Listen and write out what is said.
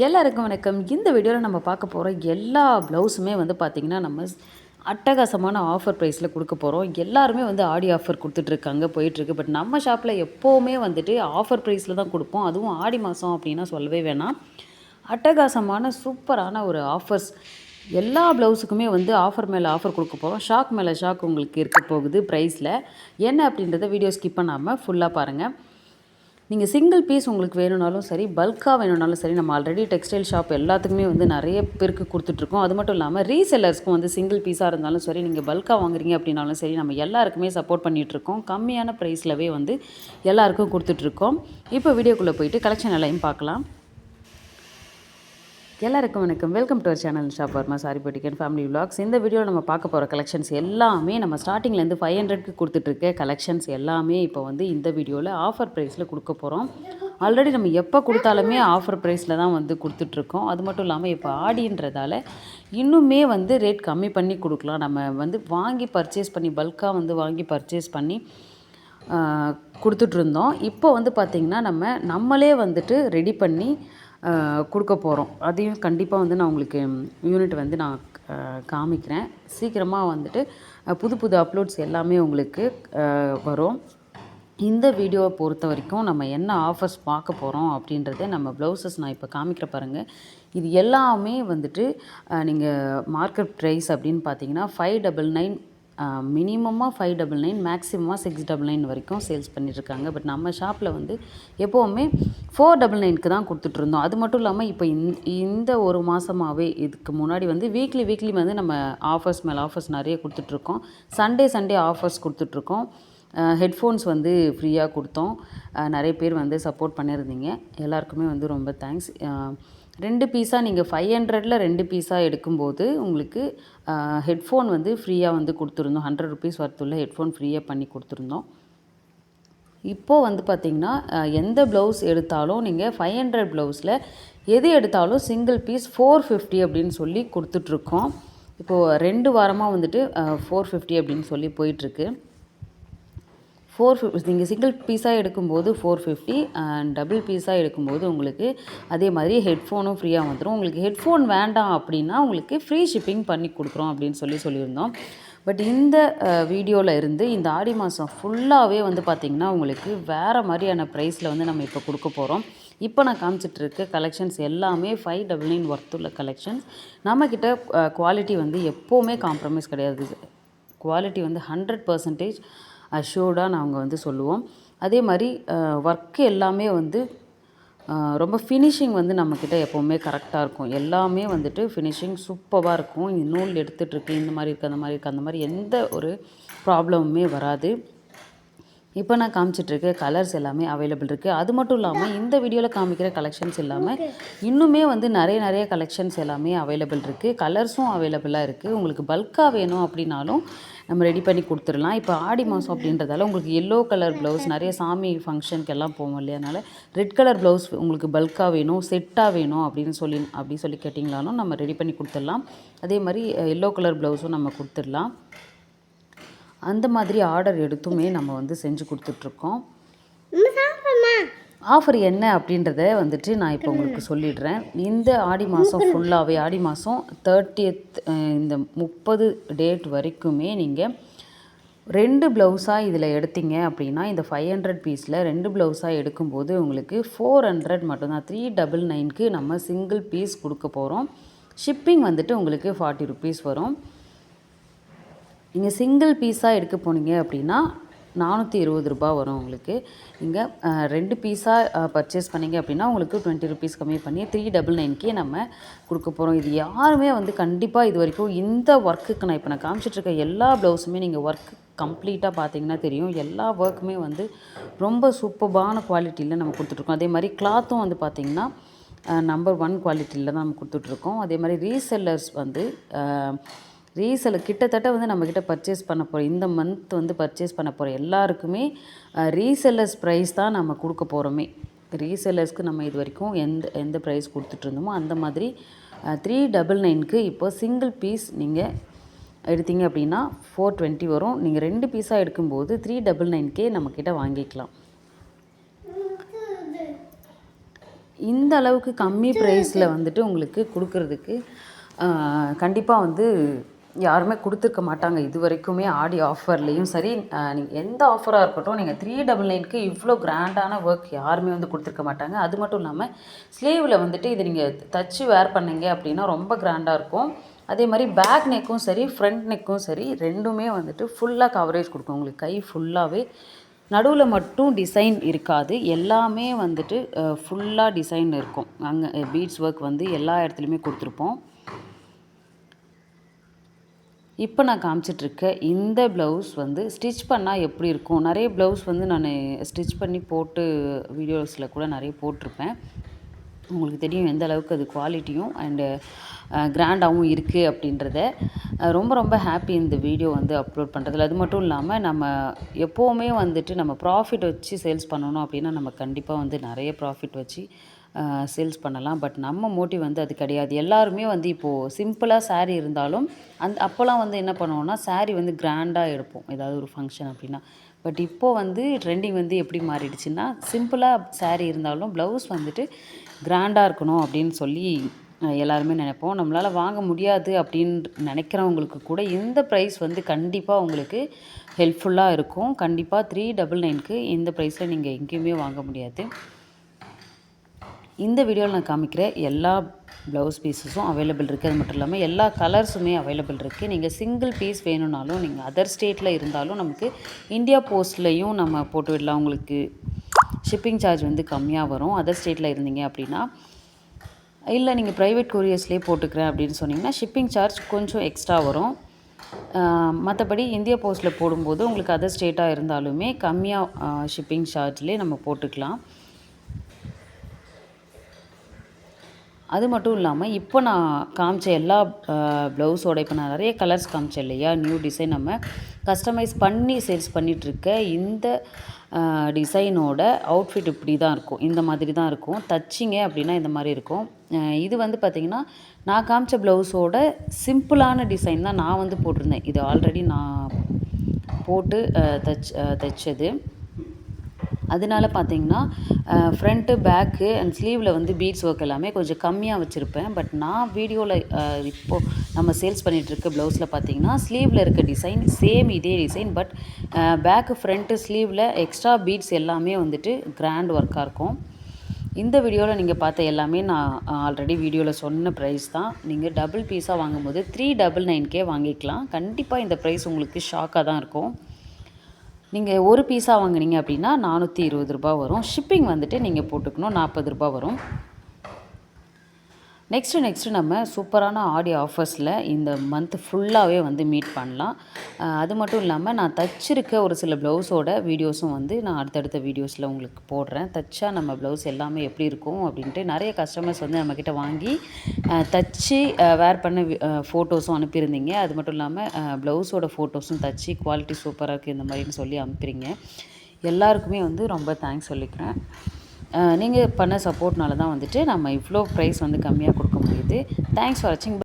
எல்லாருக்கும் வணக்கம். இந்த வீடியோவில் நம்ம பார்க்க போகிற எல்லா ப்ளவுஸுமே வந்து பார்த்திங்கன்னா நம்ம அட்டகாசமான ஆஃபர் ப்ரைஸில் கொடுக்க போகிறோம் எல்லாருமே வந்து ஆடி ஆஃபர் கொடுத்துட்ருக்காங்க போயிட்டுருக்கு பட் நம்ம ஷாப்பில் எப்போவுமே வந்துட்டு ஆஃபர் ப்ரைஸில் தான் கொடுப்போம். அதுவும் ஆடி மாதம் அப்படின்னா சொல்லவே வேணாம். அட்டகாசமான சூப்பரான ஒரு ஆஃபர்ஸ் எல்லா ப்ளவுஸுக்குமே வந்து ஆஃபர் மேலே ஆஃபர் கொடுக்க போகிறோம் ஷாக் மேலே ஷாக் உங்களுக்கு இருக்க போகுது ப்ரைஸில் என்ன அப்படின்றத வீடியோ ஸ்கிப் பண்ணாமல் ஃபுல்லாக பாருங்கள் நீங்கள் சிங்கிள் பீஸ் உங்களுக்கு வேணும்னாலும் சரி பல்காக வேணும்னாலும் சரி நம்ம ஆல்ரெடி டெக்ஸ்டைல் ஷாப் எல்லாத்துக்குமே வந்து நிறைய பேருக்கு கொடுத்துட்ருக்கோம். அது மட்டும் இல்லாமல் ரீசெல்லர்ஸ்க்கும் வந்து சிங்கிள் பீஸாக இருந்தாலும் சரி நீங்கள் பல்காக வாங்குறீங்க அப்படின்னாலும் சரி நம்ம எல்லாருக்குமே சப்போர்ட் பண்ணிகிட்ருக்கோம் கம்மியான ப்ரைஸ்லவே வந்து எல்லாருக்கும் கொடுத்துட்ருக்கோம். இப்போ வீடியோக்குள்ளே போயிட்டு கலெக்ஷன் எல்லாம் பார்க்கலாம். எல்லாருக்கும் வணக்கம். Welcome to our channel shop Varma sari பொட்டிக்கன் family vlogs இந்த வீடியோவில் நம்ம பார்க்க போகிற கலெக்ஷன்ஸ் எல்லாமே நம்ம ஸ்டார்டிங்லேருந்து ஃபைவ் ஹண்ட்ரட்க்கு கொடுத்துட்ருக்க கலெக்ஷன்ஸ் எல்லாமே இப்போ வந்து இந்த வீடியோவில் ஆஃபர் ப்ரைஸில் கொடுக்க போகிறோம் ஆல்ரெடி நம்ம எப்போ கொடுத்தாலுமே ஆஃபர் ப்ரைஸில் தான் வந்து கொடுத்துட்ருக்கோம் அது மட்டும் இல்லாமல் இப்போ ஆடின்றதால இன்னுமே வந்து ரேட் கம்மி பண்ணி கொடுக்கலாம். நம்ம வந்து வாங்கி பர்ச்சேஸ் பண்ணி பல்காக வந்து வாங்கி பர்ச்சேஸ் பண்ணி கொடுத்துட்ருந்தோம் இப்போ வந்து பார்த்திங்கன்னா நம்ம நம்மளே வந்துட்டு ரெடி பண்ணி கொடுக்க போகிறோம் அதையும் கண்டிப்பாக வந்து நான் உங்களுக்கு யூனிட் வந்து நான் காமிக்கிறேன். சீக்கிரமாக வந்துட்டு புது புது அப்லோட்ஸ் எல்லாமே உங்களுக்கு வரும். இந்த வீடியோவை பொறுத்த வரைக்கும் நம்ம என்ன ஆஃபர்ஸ் பார்க்க போகிறோம் அப்படின்றத நம்ம ப்ளவுசஸ் நான் இப்போ காமிக்கிற பாருங்கள் இது எல்லாமே வந்துட்டு நீங்கள் மார்க்கெட் ப்ரைஸ் அப்படின்னு பார்த்தீங்கன்னா ஃபைவ் டபுள் நைன் மினிமமாக ஃபைவ் டபுள் நைன் மேக்ஸிமமாக சிக்ஸ் டபுள் நைன் வரைக்கும் சேல்ஸ் பண்ணிட்டுருக்காங்க. பட் நம்ம ஷாப்பில் வந்து எப்போவுமே ஃபோர் டபுள் நைனுக்கு தான் கொடுத்துட்ருந்தோம் அது மட்டும் இல்லாமல் இப்போ இந்த இந்த ஒரு மாதமாகவே இதுக்கு முன்னாடி வந்து வீக்லி வீக்லி வந்து நம்ம ஆஃபர்ஸ் மேலே ஆஃபர்ஸ் நிறைய கொடுத்துட்ருக்கோம் சண்டே சண்டே ஆஃபர்ஸ் கொடுத்துட்ருக்கோம் ஹெட்ஃபோன்ஸ் வந்து ஃப்ரீயாக கொடுத்தோம். நிறைய பேர் வந்து சப்போர்ட் பண்ணியிருந்தீங்க. எல்லாருக்குமே வந்து ரொம்ப தேங்க்ஸ் ரெண்டு பீஸாக நீங்கள் ஃபைவ் ஹண்ட்ரடில் ரெண்டு பீஸாக எடுக்கும்போது உங்களுக்கு ஹெட்ஃபோன் வந்து ஃப்ரீயாக வந்து கொடுத்துருந்தோம். ஹண்ட்ரட் ருபீஸ் வரத்துள்ள ஹெட்ஃபோன் ஃப்ரீயாக பண்ணி கொடுத்துருந்தோம். இப்போது வந்து பார்த்திங்கன்னா எந்த ப்ளவுஸ் எடுத்தாலும் நீங்கள் ஃபைவ் ஹண்ட்ரட் ப்ளவுஸில் எது எடுத்தாலும் சிங்கிள் பீஸ் ஃபோர் ஃபிஃப்டி அப்படின்னு சொல்லி கொடுத்துட்ருக்கோம் இப்போது ரெண்டு வாரமாக வந்துட்டு ஃபோர் ஃபிஃப்டி அப்படின்னு சொல்லி போயிட்டுருக்கு ஃபோர் ஃபிஃப்டி நீங்கள் சிங்கிள் பீஸாக எடுக்கும்போது ஃபோர் ஃபிஃப்டி அண்ட் டபுள் பீஸாக எடுக்கும்போது உங்களுக்கு அதே மாதிரி ஹெட்ஃபோனும் ஃப்ரீயாக வந்துடும் உங்களுக்கு ஹெட்ஃபோன் வேண்டாம் அப்படின்னா உங்களுக்கு ஃப்ரீ ஷிப்பிங் பண்ணி கொடுக்குறோம் அப்படின்னு சொல்லி சொல்லியிருந்தோம். பட் இந்த வீடியோவில் இருந்து இந்த ஆடி மாதம் ஃபுல்லாகவே வந்து பார்த்திங்கன்னா உங்களுக்கு வேறு மாதிரியான ப்ரைஸில் வந்து நம்ம இப்போ கொடுக்க போகிறோம் இப்போ நான் காமிச்சிட்ருக்க கலெக்ஷன்ஸ் எல்லாமே ஃபைவ் டபுள் நைன் ஒர்த்துள்ள கலெக்ஷன்ஸ் நம்மக்கிட்ட குவாலிட்டி வந்து எப்போவுமே காம்ப்ரமைஸ் கிடையாது. குவாலிட்டி வந்து ஹண்ட்ரட் பர்சன்டேஜ் அஷ்யூர்டாக நாங்கள் வந்து சொல்லுவோம். அதே மாதிரி ஒர்க்கு எல்லாமே வந்து ரொம்ப ஃபினிஷிங் வந்து நம்மக்கிட்ட எப்போவுமே கரெக்டாக இருக்கும். எல்லாமே வந்துட்டு ஃபினிஷிங் சூப்பராக இருக்கும். நூல் எடுத்துகிட்ருக்கு இந்த மாதிரி இருக்குது அந்த மாதிரி இருக்குது அந்த மாதிரி எந்த ஒரு ப்ராப்ளமுமே வராது. இப்போ நான் காமிச்சிட்ருக்க கலர்ஸ் எல்லாமே அவைலபிள் இருக்குது அது மட்டும் இல்லாமல் இந்த வீடியோவில் காமிக்கிற கலெக்ஷன்ஸ் இல்லாமல் இன்னுமே வந்து நிறைய நிறைய கலெக்ஷன்ஸ் எல்லாமே அவைலபிள் இருக்குது கலர்ஸும் அவைலபிளாக இருக்குது உங்களுக்கு பல்காக வேணும் அப்படின்னாலும் நம்ம ரெடி பண்ணி கொடுத்துடலாம். இப்போ ஆடி மாதம் அப்படின்றதால உங்களுக்கு எல்லோ கலர் ப்ளவுஸ் நிறைய சாமி ஃபங்க்ஷனுக்கு எல்லாம் போவோம் இல்லையா அதனால் ரெட் கலர் ப்ளவுஸ் உங்களுக்கு பல்காக வேணும் செட்டாக வேணும் அப்படின்னு சொல்லி அப்படி சொல்லி கேட்டிங்களாலும் நம்ம ரெடி பண்ணி கொடுத்துடலாம். அதே மாதிரி எல்லோ கலர் ப்ளவுஸும் நம்ம கொடுத்துடலாம். அந்த மாதிரி ஆர்டர் எடுத்துமே நம்ம வந்து செஞ்சு கொடுத்துட்ருக்கோம். ஆஃபர் என்ன அப்படின்றத வந்துட்டு நான் இப்போ உங்களுக்கு சொல்லிடுறேன். இந்த ஆடி மாதம் ஃபுல்லாகவே ஆடி மாதம் தேர்ட்டியத் இந்த முப்பது டேட் வரைக்குமே நீங்கள் ரெண்டு ப்ளவுஸாக இதில் எடுத்தீங்க அப்படின்னா இந்த ஃபைவ் ஹண்ட்ரட் பீஸில் ரெண்டு ப்ளவுஸாக எடுக்கும்போது உங்களுக்கு ஃபோர் ஹண்ட்ரட் மட்டும்தான் த்ரீ டபுள் நைனுக்கு நம்ம சிங்கிள் பீஸ் கொடுக்க போகிறோம் ஷிப்பிங் வந்துட்டு உங்களுக்கு ஃபார்ட்டி ருபீஸ் வரும். நீங்கள் சிங்கிள் பீஸாக எடுக்க போனீங்க அப்படின்னா நானூற்றி இருபது ரூபாய் வரும் உங்களுக்கு. நீங்கள் ரெண்டு பீஸாக பர்ச்சேஸ் பண்ணீங்க அப்படின்னா உங்களுக்கு டுவெண்ட்டி ருபீஸ் கம்மி பண்ணி த்ரீ டபுள் நைன்க்கே நம்ம கொடுக்க போகிறோம் இது யாருமே வந்து கண்டிப்பாக இது வரைக்கும் இந்த ஒர்க்குக்கு நான் இப்போ நான் காமிச்சிட்டு இருக்க எல்லா ப்ளவுஸுமே நீங்கள் ஒர்க் கம்ப்ளீட்டாக பார்த்தீங்கன்னா தெரியும். எல்லா ஒர்க்குமே வந்து ரொம்ப சூப்பர்பான குவாலிட்டியில் நம்ம கொடுத்துட்ருக்கோம் அதே மாதிரி கிளாத்தும் வந்து பார்த்திங்கன்னா நம்பர் ஒன் குவாலிட்டியில் தான் நம்ம கொடுத்துட்ருக்கோம் அதே மாதிரி ரீசெல்லர்ஸ் வந்து ரீசேல் கிட்டத்தட்ட வந்து நம்மக்கிட்ட பர்ச்சேஸ் பண்ண போகிற இந்த மந்த் வந்து பர்ச்சேஸ் பண்ண போகிற எல்லாருக்குமே ரீசெல்லர்ஸ் ப்ரைஸ் தான் நம்ம கொடுக்க போகிறோமே ரீசெல்லர்ஸ்க்கு நம்ம இது வரைக்கும் எந்த எந்த ப்ரைஸ் கொடுத்துட்ருந்தோமோ அந்த மாதிரி த்ரீ டபுள் நைனுக்கு இப்போ சிங்கிள் பீஸ் நீங்கள் எடுத்தீங்க அப்படின்னா ஃபோர் டுவெண்ட்டி வரும். நீங்கள் ரெண்டு பீஸாக எடுக்கும்போது த்ரீ டபுள் நைன்கே நம்மக்கிட்ட வாங்கிக்கலாம். இந்த அளவுக்கு கம்மி ப்ரைஸில் வந்துட்டு உங்களுக்கு கொடுக்குறதுக்கு கண்டிப்பாக வந்து யாருமே கொடுத்துருக்க மாட்டாங்க. இது வரைக்குமே ஆடி ஆஃபர்லேயும் சரி நீங்கள் எந்த ஆஃபராக இருக்கட்டும் நீங்கள் த்ரீ டபுள் நைனுக்கு இவ்வளோ கிராண்டான ஒர்க் யாருமே வந்து கொடுத்துருக்க மாட்டாங்க. அது மட்டும் இல்லாமல் ஸ்லீவில் வந்துட்டு இதை நீங்கள் தச்சு வேர் பண்ணீங்க அப்படின்னா ரொம்ப கிராண்டாக இருக்கும். அதே மாதிரி பேக் நெக்கும் சரி ஃப்ரண்ட் நெக்கும் சரி ரெண்டுமே வந்துட்டு ஃபுல்லாக கவரேஜ் கொடுக்கும். உங்களுக்கு கை ஃபுல்லாகவே நடுவில் மட்டும் டிசைன் இருக்காது. எல்லாமே வந்துட்டு ஃபுல்லாக டிசைன் இருக்கும். அங்கே பீட்ஸ் ஒர்க் வந்து எல்லா இடத்துலையுமே கொடுத்துருப்போம். இப்போ நான் காமிச்சிட்ருக்க இந்த ப்ளவுஸ் வந்து ஸ்டிச் பண்ணால் எப்படி இருக்கும்? நிறைய ப்ளவுஸ் வந்து நான் ஸ்டிச் பண்ணி போட்டு வீடியோஸில் கூட நிறைய போட்டிருப்பேன். உங்களுக்கு தெரியும் எந்த அளவுக்கு அது குவாலிட்டியும் அண்டு கிராண்டாகவும் இருக்குது அப்படின்றத. ரொம்ப ரொம்ப ஹாப்பி இந்த வீடியோ வந்து அப்லோட் பண்ணுறதுல அது மட்டும் இல்லாமல் நம்ம எப்போவுமே வந்துட்டு நம்ம ப்ராஃபிட் வச்சு சேல்ஸ் பண்ணணும் அப்படின்னா நம்ம கண்டிப்பாக வந்து நிறைய ப்ராஃபிட் வச்சு சேல்ஸ் பண்ணலாம். பட் நம்ம மோட்டிவ் வந்து அது கிடையாது. எல்லாருமே வந்து இப்போது சிம்பிளாக சாரீ இருந்தாலும் அந்த அப்போல்லாம் வந்து என்ன பண்ணுவோம்னா சாரீ வந்து கிராண்டாக எடுப்போம். ஏதாவது ஒரு ஃபங்க்ஷன் அப்படின்னா. பட் இப்போது வந்து ட்ரெண்டிங் வந்து எப்படி மாறிடுச்சுன்னா சிம்பிளாக சாரீ இருந்தாலும் ப்ளவுஸ் வந்துட்டு கிராண்டாக இருக்கணும் அப்படின்னு சொல்லி எல்லாருமே நினைப்போம். நம்மளால் வாங்க முடியாது அப்படின்னு நினைக்கிறவங்களுக்கு கூட இந்த ப்ரைஸ் வந்து கண்டிப்பாக உங்களுக்கு ஹெல்ப்ஃபுல்லாக இருக்கும். கண்டிப்பாக த்ரீ டபுள் நைனுக்கு இந்த ப்ரைஸில் நீங்கள் எங்கேயுமே வாங்க முடியாது. இந்த வீடியோவில் நான் காமிக்கிற எல்லா ப்ளவுஸ் பீஸஸும் அவைலபிள் இருக்குது அது மட்டும் இல்லாமல் எல்லா கலர்ஸுமே அவைலபிள் இருக்குது நீங்கள் சிங்கிள் பீஸ் வேணும்னாலும் நீங்கள் அதர் ஸ்டேட்டில் இருந்தாலும் நமக்கு இந்தியா போஸ்ட்லேயும் நம்ம போட்டு விடலாம். உங்களுக்கு ஷிப்பிங் சார்ஜ் வந்து கம்மியாக வரும். அதர் ஸ்டேட்டில் இருந்தீங்க அப்படின்னா இல்லை நீங்கள் ப்ரைவேட் கொரியர்ஸ்லேயே போட்டுக்கிறேன் அப்படின்னு சொன்னீங்கன்னா ஷிப்பிங் சார்ஜ் கொஞ்சம் எக்ஸ்ட்ரா வரும். மற்றபடி இந்தியா போஸ்ட்டில் போடும்போது உங்களுக்கு அதர் ஸ்டேட்டாக இருந்தாலுமே கம்மியாக ஷிப்பிங் சார்ஜ்லேயே நம்ம போட்டுக்கலாம். அது மட்டும் இல்லாமல் இப்போ நான் காமிச்ச எல்லா ப்ளவுஸோட இப்போ நான் நிறைய கலர்ஸ் காமிச்சேன் இல்லையா? நியூ டிசைன் நம்ம கஸ்டமைஸ் பண்ணி சேல்ஸ் பண்ணிகிட்ருக்க இந்த டிசைனோட அவுட்ஃபிட் இப்படி தான் இருக்கும். இந்த மாதிரி தான் இருக்கும். தச்சிங்க அப்படின்னா இந்த மாதிரி இருக்கும். இது வந்து பார்த்திங்கன்னா நான் காமிச்ச ப்ளவுஸோட சிம்பிளான டிசைன் தான் நான் வந்து போட்டிருந்தேன். இது ஆல்ரெடி நான் போட்டு தச் தைச்சது. அதனால பார்த்தீங்கன்னா ஃப்ரண்ட்டு பேக்கு அண்ட் ஸ்லீவில் வந்து பீட்ஸ் ஒர்க் எல்லாமே கொஞ்சம் கம்மியாக வச்சுருப்பேன். பட் நான் வீடியோவில் இப்போது நம்ம சேல்ஸ் பண்ணிகிட்ருக்க ப்ளவுஸில் பார்த்தீங்கன்னா ஸ்லீவில் இருக்க டிசைன் சேம் இதே டிசைன் பட் பேக்கு ஃப்ரண்ட்டு ஸ்லீவில் எக்ஸ்ட்ரா பீட்ஸ் எல்லாமே வந்துட்டு கிராண்ட் ஒர்க்காக இருக்கும். இந்த வீடியோவில் நீங்கள் பார்த்த எல்லாமே நான் ஆல்ரெடி வீடியோவில் சொன்ன ப்ரைஸ் தான். நீங்கள் டபுள் பீஸாக வாங்கும்போது த்ரீ டபுள் நைன்கே வாங்கிக்கலாம். கண்டிப்பாக இந்த ப்ரைஸ் உங்களுக்கு ஷாக்காக தான் இருக்கும். நீங்கள் ஒரு பீஸாக வாங்குனீங்க அப்படின்னா நானூற்றி இருபது ரூபா வரும். ஷிப்பிங் வந்துட்டு நீங்கள் போட்டுக்கணும் நாற்பது ரூபாய் வரும். நெக்ஸ்ட்டு நெக்ஸ்ட்டு நம்ம சூப்பரான ஆடி ஆஃபர்ஸில் இந்த மந்த் ஃபுல்லாகவே வந்து மீட் பண்ணலாம். அது மட்டும் இல்லாமல் நான் தச்சிருக்க ஒரு சில ப்ளவுஸோட வீடியோஸும் வந்து நான் அடுத்தடுத்த வீடியோஸில் உங்களுக்கு போடுறேன். தச்சா நம்ம ப்ளவுஸ் எல்லாமே எப்படி இருக்கும் அப்படின்ட்டு நிறைய கஸ்டமர்ஸ் வந்து நம்மக்கிட்ட வாங்கி தச்சு வேர் பண்ண ஃபோட்டோஸும் அனுப்பியிருந்தீங்க. அது மட்டும் இல்லாமல் ப்ளவுஸோட ஃபோட்டோஸும் தச்சு குவாலிட்டி சூப்பராக இருக்குது இந்த மாதிரின்னு சொல்லி அனுப்புறீங்க எல்லாருக்குமே வந்து ரொம்ப தேங்க்ஸ் சொல்லிக்கிறேன். நீங்கள் பண்ண சப்போர்ட்னால தான் வந்துட்டு நம்ம இவ்வளோ ப்ரைஸ் வந்து கம்மியாக கொடுக்க முடியுது. தேங்க்ஸ் ஃபார் வாட்சிங்